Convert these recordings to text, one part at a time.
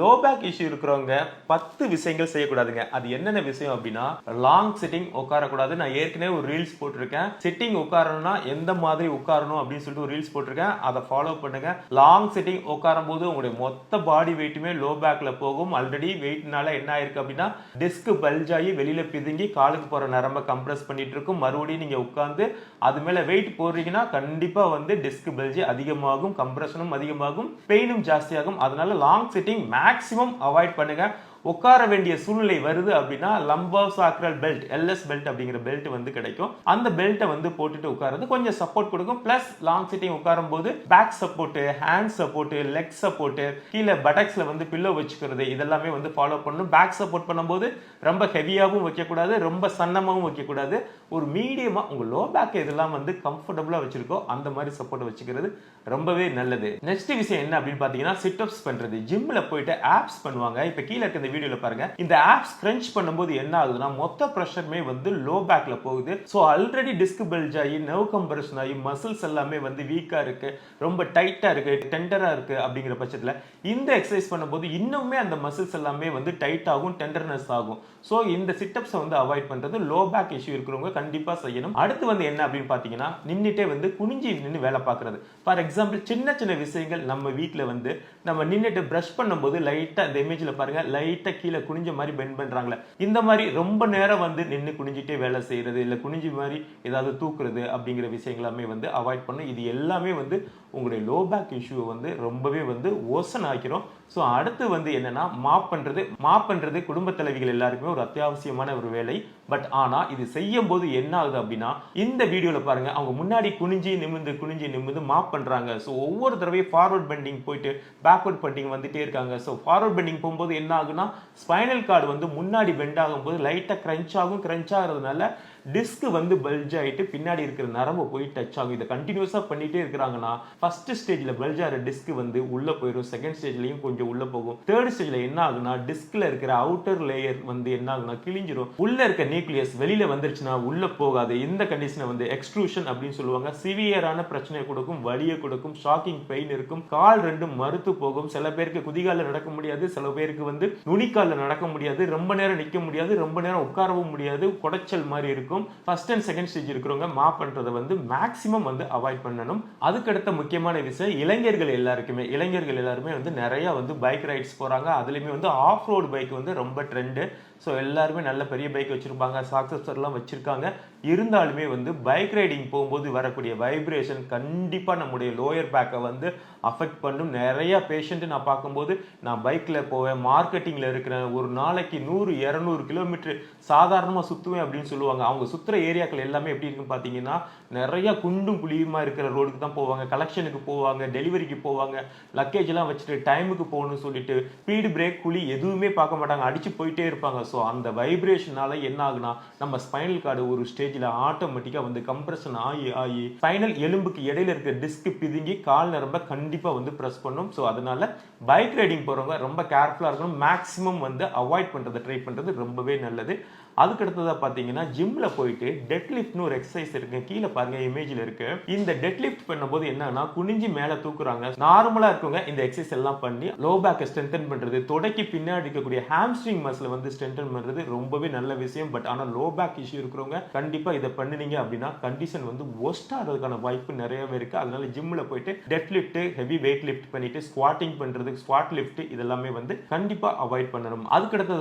Low back issue இருக்கிறவங்க பத்து விஷயங்கள் செய்யக்கூடாதுங்க. அது என்னென்ன விஷயம் அப்படின்னா லாங் சிட்டிங் உட்காரக்கூடாது. நான் ஏற்கனவே ஒரு ரீல்ஸ் போட்டிருக்கேன். சிட்டிங் உட்காரணும்னா எந்த மாதிரி உட்காரணும் அப்படின்னு சொல்லிட்டு ஒரு ரீல்ஸ் போட்டிருக்கேன். அதை ஃபாலோ பண்ணுங்க. லாங் சிட்டிங் உட்காரும் போது உங்களுடைய மொத்த பாடி வெயிட்டுமே லோ பேக்ல போகும் ஆல்ரெடி வெயிட்னால என்ன ஆயிருக்கு அப்படின்னா டிஸ்க் பல்ஜ் ஆகி வெளியில பிதுங்கி காலுக்கு போற நரம்ப கம்ப்ரஸ் பண்ணிட்டு இருக்கும் மறுபடியும் நீங்க உட்காந்து அது மேல வெயிட் போடுறீங்கன்னா கண்டிப்பா வந்து டிஸ்க் பல்ஜ் அதிகமாகும் கம்ப்ரஷனும் அதிகமாகும் பெயினும் ஜாஸ்தியாகும். அதனால லாங் சிட்டிங் மேக்ஸிமம் அவாய்ட் பண்ணுங்க. உட்கார வேண்டிய சூழ்நிலை வருது அப்படின்னா lumbar sacral belt LS belt அப்படிங்கிற பெல்ட் வந்து கிடைக்கும். அந்த பெல்ட்டை வந்து போட்டுட்டு உட்காரது கொஞ்சம் சப்போர்ட் கொடுக்கும். பிளஸ் லாங் சிட்டிங் உட்காரும் போது back support hand support leg support கீழே பட்டக்ஸ்ல வந்து பில்லோ வச்சுக்கிறது இதெல்லாமே வந்து ஃபாலோ பண்ணணும். பேக் சப்போர்ட் பண்ணும்போது ரொம்ப ஹெவியாகவும் வைக்கக்கூடாது ரொம்ப சன்னமாகவும் வைக்கக்கூடாது. ஒரு மீடியமாக உங்கள் லோ பேக் இதெல்லாம் வந்து கம்ஃபர்டபுளாக வச்சுருக்கோ அந்த மாதிரி சப்போர்ட் வச்சுக்கிறது ரொம்பவே நல்லது. நெக்ஸ்ட் விஷயம் என்ன அப்படின்னு பார்த்தீங்கன்னா சிட்அப்ஸ் பண்ணுறது ஜிம்மில் போயிட்டு ஆப்ஸ் பண்ணுவாங்க. இப்போ கீழே இருக்க வீடியோவில் வீடியோல பாருங்க. இந்த ஆப்ஸ் கிரன்ச் பண்ணும்போது என்ன ஆகுதுன்னா மொத்த ப்ரெஷருமே வந்து லோ பேக்ல போகுது. ஸோ ஆல்ரெடி டிஸ்க் பெல்ஜ் ஆகி நர்வ் கம்பரஷன் ஆகி மசில்ஸ் எல்லாமே வந்து வீக்கா இருக்கு ரொம்ப டைட்டா இருக்கு டெண்டரா இருக்கு அப்படிங்கிற பட்சத்தில் இந்த எக்ஸசைஸ் பண்ணும்போது இன்னுமே அந்த மசில்ஸ் எல்லாமே வந்து டைட் ஆகும் டெண்டர்னஸ் ஆகும். ஸோ இந்த சிட்டப்ஸை வந்து அவாய்ட் பண்றது லோ பேக் இஷ்யூ இருக்கிறவங்க கண்டிப்பா செய்யணும். அடுத்து வந்து என்ன அப்படின்னு பாத்தீங்கன்னா நின்றுட்டே வந்து குனிஞ்சி நின்று வேலை பார்க்கறது ஃபார் எக்ஸாம்பிள் சின்ன சின்ன விஷயங்கள் நம்ம வீட்டில் வந்து நம்ம நின்றுட்டு ப்ரஷ் பண்ணும்போது லைட்டாக இந்த பாருங்கள் லைட் லைட்டாக கீழே குனிஞ்ச மாதிரி பெண்ட் பண்ணுறாங்களே இந்த மாதிரி ரொம்ப நேரம் வந்து நின்று குனிஞ்சிட்டே வேலை செய்கிறது இல்லை குனிஞ்சி மாதிரி ஏதாவது தூக்குறது அப்படிங்கிற விஷயங்களாமே வந்து அவாய்ட் பண்ணும் இது எல்லாமே வந்து உங்களுடைய லோ பேக் இஷ்யூவை வந்து ரொம்பவே வந்து ஓசன் ஆக்கிறோம் ஸோ அடுத்து வந்து என்னன்னா மாப் பண்ணுறது மாப் பண்ணுறது குடும்ப தலைவிகள் எல்லாருக்குமே ஒரு அத்தியாவசியமான ஒரு வேலை. பட் ஆனால் இது செய்யும் போது என்ன ஆகுது அப்படின்னா இந்த வீடியோவில் பாருங்க அவங்க முன்னாடி குனிஞ்சி நிமிந்து குனிஞ்சி நிமிந்து மாப் பண்ணுறாங்க ஸோ ஒவ்வொரு தடவையும் ஃபார்வர்ட் பெண்டிங் போயிட்டு பேக்வர்ட் பெண்டிங் வந்துட்டே இருக்காங்க. ஸோ ஃபார்வர்ட் பெண்டிங் போகும்போது என்ன ஆகுனா ஸ்பைனல் கார்டு வந்து முன்னாடி பெண்ட் ஆகும்போது லைட்டாக கிரன்ச் ஆகும் கிரன்ச் ஆகிறதுனால டிஸ்க் வந்து பல்ஜ் ஆகிட்டு பின்னாடி இருக்கிற நரம்பு போய் டச் ஆகும். இதை கண்டினியூஸாக பண்ணிகிட்டே இருக்கிறாங்கன்னா ஃபர்ஸ்ட் ஸ்டேஜில் பல்ஜ் ஆகிற டிஸ்க் வந்து உள்ளே போயிடும் செகண்ட் ஸ்டேஜ்லேயும் கொஞ்சம் உள்ளே போகும். தேர்ட் ஸ்டேஜில் என்ன ஆகுனா டிஸ்கில் இருக்கிற அவுட்டர் லேயர் வந்து என்ன ஆகுனா கிழிஞ்சிரும். உள்ளே இருக்க நியூக்ளியஸ் வெளியில் வந்துருச்சுன்னா உள்ளே போகாது. இந்த கண்டிஷனை வந்து எக்ஸ்ட்ரூஷன் அப்படின்னு சொல்லுவாங்க. சிவியரான பிரச்சனையை கொடுக்கும் வலியை கொடுக்கும் ஷாக்கிங் பெயின் இருக்கும். கால் ரெண்டும் மறுத்து போகும். சில பேருக்கு குதிகால நடக்க முடியாது. சில பேருக்கு வந்து நுனிக்கால நடக்க முடியாது. ரொம்ப நேரம் நிற்க முடியாது. ரொம்ப நேரம் உட்காரவும் முடியாது. குடைச்சல் மாதிரி இருக்கும். ஃபர்ஸ்ட் அண்ட் செகண்ட் ஸ்டேஜ் இருக்கிறவங்க மாப் பண்ணுறதை வந்து மேக்ஸிமம் வந்து அவாய்ட் பண்ணணும். அதுக்கடுத்த முக்கியமான விஷயம் இளைஞர்கள் எல்லாருக்குமே இளைஞர்கள் எல்லாருமே வந்து நிறைய வந்து பைக் ரைட்ஸ் போகிறாங்க அதுலேயுமே வந்து ஆஃப் ரோடு பைக் வந்து ரொம்ப ட்ரெண்டு ஸோ எல்லாருமே நல்ல பெரிய பைக் வச்சுருப்பாங்க. சாக்சஸ்லாம் வச்சுருக்காங்க. இருந்தாலுமே வந்து பைக் ரைடிங் போகும்போது வரக்கூடிய வைப்ரேஷன் கண்டிப்பாக நம்முடைய லோயர் பேக்கை வந்து அஃபெக்ட் பண்ணும். நிறையா பேஷண்ட்டு நான் பார்க்கும்போது நான் பைக்கில் போவேன் மார்க்கெட்டிங்கில் இருக்கிறேன். ஒரு நாளைக்கு நூறு இரநூறு கிலோமீட்டர் சாதாரணமாக சுற்றுவேன் அப்படின்னு சொல்லுவாங்க. அவங்க சுற்றுற ஏரியாக்கள் எல்லாமே எப்படி இருக்குன்னு பார்த்தீங்கன்னா நிறையா குண்டும் குழியுமா இருக்கிற ரோடுக்கு தான் போவாங்க. கலெக்ஷனுக்கு போவாங்க டெலிவரிக்கு போவாங்க. லக்கேஜ் எல்லாம் வச்சுட்டு டைமுக்கு போகணும்னு சொல்லிட்டு ஸ்பீடு பிரேக் குழி எதுவுமே பார்க்க மாட்டாங்க. அடித்து போயிட்டே இருப்பாங்க. ஸோ அந்த வைப்ரேஷனால் என்ன ஆகுனா நம்ம ஸ்பைனல் கார்டு ஒரு ஸ்டேஜில் ஆட்டோமேட்டிக்காக வந்து கம்ப்ரெஷன் ஆகி ஆகி ஸ்பைனல் எலும்புக்கு இடையில இருக்க டிஸ்க் பிதுங்கி கால் நரம்ப கண்டிப்பாக வந்து ப்ரெஸ் பண்ணும். ஸோ அதனால் பைக் ரைடிங் போகிறவங்க ரொம்ப கேர்ஃபுல்லாக இருக்கணும். மேக்ஸிமம் வந்து அவாய்ட் பண்ணுறதை ட்ரை பண்ணுறது ரொம்பவே நல்லது. அதுக்கடுத்ததாக பார்த்தீங்கன்னா ஜிம்மில் போயிட்டு டெட் லிஃப்ட்னு ஒரு எக்ஸசைஸ் இருக்கு. கீழே பாருங்க இமேஜில் இருக்கு. இந்த டெட் லிஃப்ட் பண்ணும்போது என்னன்னா குனிஞ்சு மேலே தூக்குறாங்க. நார்மலாக இருக்கவங்க இந்த எக்ஸசைஸ் எல்லாம் பண்ணி லோ பேக்கை ஸ்ட்ரென்தன் பண்ணுறது தொடக்கி பின்னாடி இருக்கக்கூடிய ஹாம்ஸ்ட்ரிங் மசில் வந்து ஸ்ட்ரென்தன் பண்ணுறது ரொம்பவே நல்ல விஷயம். பட் ஆனால் லோ பேக் இஷ்யூ இருக்கிறவங்க கண்டிப்பாக இதை பண்ணுனீங்க அப்படின்னா கண்டிஷன் வந்து ஒஸ்ட் ஆகிறதுக்கான வாய்ப்பு நிறையவே இருக்கு. அதனால ஜிம்மில் போயிட்டு டெட்லிஃப்ட் ஹெவி வெயிட் லிஃப்ட் பண்ணிட்டு ஸ்குவாட்டிங் பண்ணுறது ஸ்குவாட் லிஃப்ட் இதெல்லாமே வந்து கண்டிப்பாக அவாய்ட் பண்ணணும். அதுக்கு அடுத்தது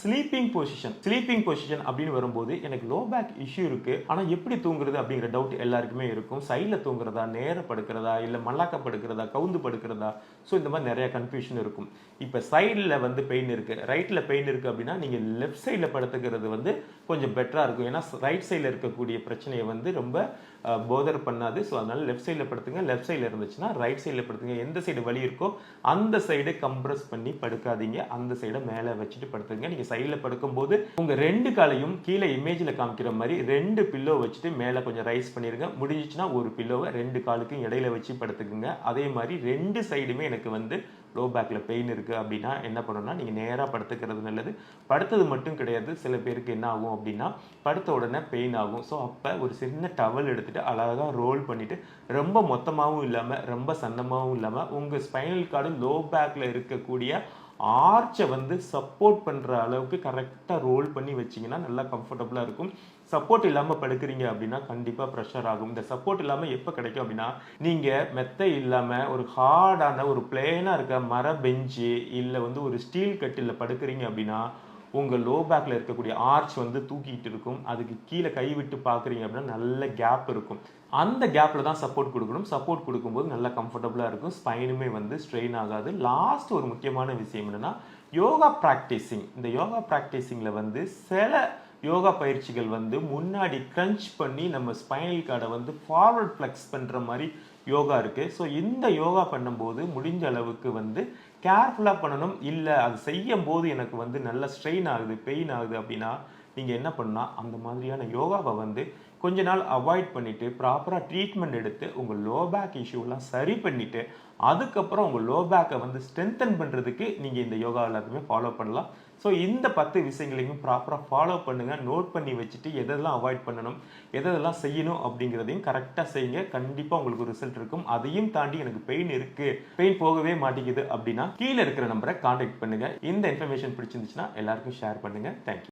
ஸ்லீப்பிங் பொசிஷன் ஸ்லீப்பிங் பொசிஷன் அப்படின்னு வரும்போது எனக்கு லோ பேக் இஷ்யூ இருக்குது ஆனால் எப்படி தூங்குறது அப்படிங்கிற டவுட் எல்லாருக்குமே இருக்கும். சைடில் தூங்குறதா நேர படுக்கிறதா இல்லை மல்லாக்க படுக்கிறதா கவுந்து படுக்கிறதா? ஸோ இந்த மாதிரி நிறையா கன்ஃபியூஷன் இருக்கும். இப்போ சைடில் வந்து பெயின் இருக்குது ரைட்டில் பெயின் இருக்குது அப்படின்னா நீங்கள் லெஃப்ட் சைடில் படுத்துக்கிறது வந்து கொஞ்சம் பெட்டராக இருக்கும். ஏன்னா ரைட் சைடில் இருக்கக்கூடிய பிரச்சனையை வந்து ரொம்ப போதர் பண்ணாது. ஸோ அதனால் லெஃப்ட் சைடில் படுத்துங்க. லெஃப்ட் சைடில் இருந்துச்சுன்னா ரைட் சைடில் படுத்துங்க. எந்த சைடு வலி இருக்கோ அந்த சைடு கம்ப்ரஸ் பண்ணி படுக்காதீங்க. அந்த சைடை மேலே வச்சுட்டு படுத்துங்க. நீங்கள் சைடில் படுக்கும்போது உங்கள் ரெண்டு காலையும் கீழே இமேஜில் காமிக்கிற மாதிரி ரெண்டு பில்லோ வச்சுட்டு மேலே கொஞ்சம் ரைஸ் பண்ணிடுங்க முடிஞ்சிச்சுன்னா ஒரு பில்லோவை ரெண்டு காலுக்கும் இடையில வச்சு படுத்துக்குங்க. அதே மாதிரி ரெண்டு சைடுமே எனக்கு வந்து லோ பேக்கில் பெயின் இருக்குது அப்படின்னா என்ன பண்ணணும்னா நீங்கள் நேராக படுத்துக்கிறது நல்லது. படுத்தது மட்டும் கிடையாது. சில பேருக்கு என்ன ஆகும் அப்படின்னா படுத்த உடனே பெயின் ஆகும். ஸோ அப்போ ஒரு சின்ன டவல் எடுத்துகிட்டு அழகாக ரோல் பண்ணிவிட்டு ரொம்ப மொத்தமாகவும் இல்லாமல் ரொம்ப சன்னமாகவும் இல்லாமல் உங்கள் ஸ்பைனல் கார்டு லோ பேக்கில் இருக்கக்கூடிய ஆர்ச்சை வந்து சப்போர்ட் பண்ணுற அளவுக்கு கரெக்டாக ரோல் பண்ணி வச்சீங்கன்னா நல்லா கம்ஃபர்டபுளாக இருக்கும். சப்போர்ட் இல்லாமல் படுக்கிறீங்க அப்படின்னா கண்டிப்பாக ப்ரெஷர் ஆகும். இந்த சப்போர்ட் இல்லாமல் எப்போ கிடைக்கும் அப்படின்னா நீங்கள் மெத்தை இல்லாமல் ஒரு ஹார்டான ஒரு பிளேனாக இருக்க மர பெஞ்சு இல்லை வந்து ஒரு ஸ்டீல் கட்டிலில் படுக்கிறீங்க அப்படின்னா உங்கள் லோ பேக்கில் இருக்கக்கூடிய ஆர்ச் வந்து தூக்கிட்டு இருக்கும். அதுக்கு கீழே கை விட்டு பார்க்குறீங்க அப்படின்னா நல்ல கேப் இருக்கும். அந்த கேப்பில் தான் சப்போர்ட் கொடுக்கணும். சப்போர்ட் கொடுக்கும்போது நல்லா கம்ஃபர்டபுளாக இருக்கும். ஸ்பைனுமே வந்து ஸ்ட்ரெயின் ஆகாது. லாஸ்ட் ஒரு முக்கியமான விஷயம் என்னென்னா யோகா ப்ராக்டிஸிங் இந்த யோகா ப்ராக்டிஸிங்கில் வந்து சில யோகா பயிற்சிகள் வந்து முன்னாடி க்ரன்ச் பண்ணி நம்ம ஸ்பைனல் கார்டை வந்து ஃபார்வர்ட் ஃப்ளெக்ஸ் பண்ணுற மாதிரி யோகா இருக்குது ஸோ இந்த யோகா பண்ணும்போது முடிஞ்ச அளவுக்கு வந்து கேர்ஃபுல்லாக பண்ணணும். இல்லை அது செய்யும் போது எனக்கு வந்து நல்ல ஸ்ட்ரெயின் ஆகுது பெயின் ஆகுது அப்படின்னா நீங்கள் என்ன பண்ணால் அந்த மாதிரியான யோகாவை வந்து கொஞ்ச நாள் அவாய்ட் பண்ணிட்டு ப்ராப்பராக ட்ரீட்மெண்ட் எடுத்து உங்கள் லோ பேக் இஷ்யூலாம் சரி பண்ணிட்டு அதுக்கப்புறம் உங்கள் லோ பேக்கை வந்து ஸ்ட்ரென்தன் பண்ணுறதுக்கு நீங்கள் இந்த யோகா எல்லாத்தையுமே ஃபாலோ பண்ணலாம். ஸோ இந்த பத்து விஷயங்களையும் ப்ராப்பராக ஃபாலோ பண்ணுங்கள் நோட் பண்ணி வச்சுட்டு எதெல்லாம் அவாய்ட் பண்ணணும் எதெல்லாம் செய்யணும் அப்படிங்கிறதையும் கரெக்டாக செய்யுங்க. கண்டிப்பாக உங்களுக்கு ரிசல்ட் இருக்கும். அதையும் தாண்டி எனக்கு பெயின் இருக்குது பெயின் போகவே மாட்டேங்குது அப்படின்னா கீழே இருக்கிற நம்பரை காண்டாக்ட் பண்ணுங்கள் இந்த இன்ஃபர்மேஷன் பிடிச்சிருந்துச்சுன்னா எல்லாருக்கும் ஷேர் பண்ணுங்க. தேங்க்யூ